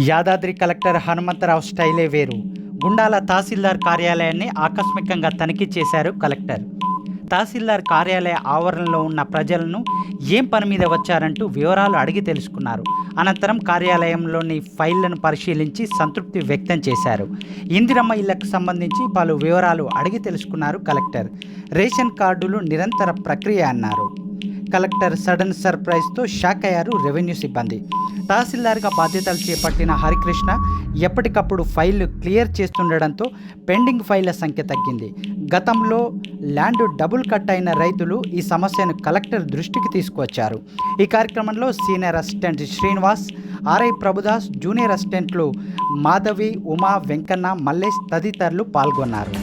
Yadadri collector Hanumantharao స్టైలే వేరు. గుండాల తహసీల్దార్ కార్యాలయాన్ని ఆకస్మికంగా తనిఖీ చేశారు కలెక్టర్. తహసీల్దార్ కార్యాలయ ఆవరణలో ఉన్న ప్రజలను ఏం పని మీద వచ్చారంటూ వివరాలు అడిగి తెలుసుకున్నారు. అనంతరం కార్యాలయంలోని ఫైళ్ళను పరిశీలించి సంతృప్తి వ్యక్తం చేశారు. ఇందిరమ్మ ఇళ్ళకు సంబంధించి పలు వివరాలు అడిగి తెలుసుకున్నారు కలెక్టర్. రేషన్ కార్డులు నిరంతర ప్రక్రియ అన్నారు. కలెక్టర్ సడన్ సర్ప్రైజ్తో షాక్ అయ్యారు రెవెన్యూ సిబ్బంది. తహసీల్దార్గా బాధ్యతలు చేపట్టిన హరికృష్ణ ఎప్పటికప్పుడు ఫైళ్ళు క్లియర్ చేస్తుండడంతో పెండింగ్ ఫైళ్ళ సంఖ్య తగ్గింది. గతంలో ల్యాండ్ డబుల్ కట్ అయిన రైతులు ఈ సమస్యను కలెక్టర్ దృష్టికి తీసుకువచ్చారు. ఈ కార్యక్రమంలో senior assistant Srinivas RI Prabhudas junior అసిస్టెంట్లు మాధవి ఉమా వెంకన్న మల్లేష్ తదితరులు పాల్గొన్నారు.